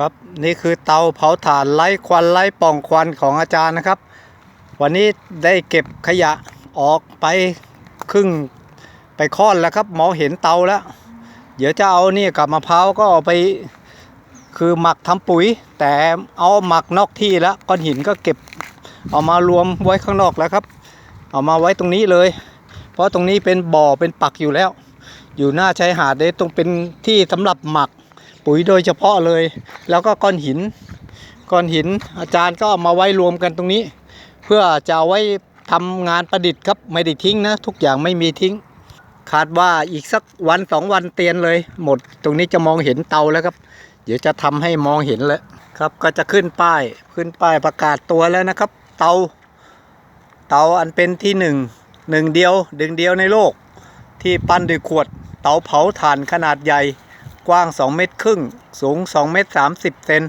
ครับนี่คือเตาเผาถ่านไร้ควันไร้ป่องควันของอาจารย์นะครับ วันนี้ได้เก็บขยะออกไปครึ่งไปค่อนแล้วครับหมอเห็นเตาแล้ว เดี๋ยวจะเอานี่กับมะพร้าวก็เอาไปคือหมักทำปุ๋ย แต่เอาหมักนอกที่แล้วก้อนหินก็เก็บเอามารวมไว้ข้างนอกแล้วครับ เอามาไว้ตรงนี้เลย เพราะตรงนี้เป็นบ่อเป็นปักอยู่แล้ว อยู่หน้าชายหาดเลยตรงเป็นที่สำหรับหมัก ปุ๋ยโดยเฉพาะเลย แล้วก็ก้อนหิน ก้อนหินอาจารย์ก็เอามาไว้รวมกันตรงนี้ เพื่อจะเอาไว้ทำงานประดิษฐ์ครับไม่ได้ทิ้งนะ ทุกอย่างไม่มีทิ้ง คาดว่าอีกสักวันสองวันเตียนเลย หมดตรงนี้จะมองเห็นเตาแล้วครับ เดี๋ยวจะทำให้มองเห็นแล้วครับก็จะขึ้นป้ายขึ้นป้ายประกาศตัวแล้วนะครับ เตา เตาอันเป็นที่หนึ่งหนึ่งเดียวดึงเดียวในโลก ที่ปั้นด้วยขวด เตาเผาถ่านขนาดใหญ่ กว้าง 2 เมตรครึ่ง สูง 2 เมตร 30 เซน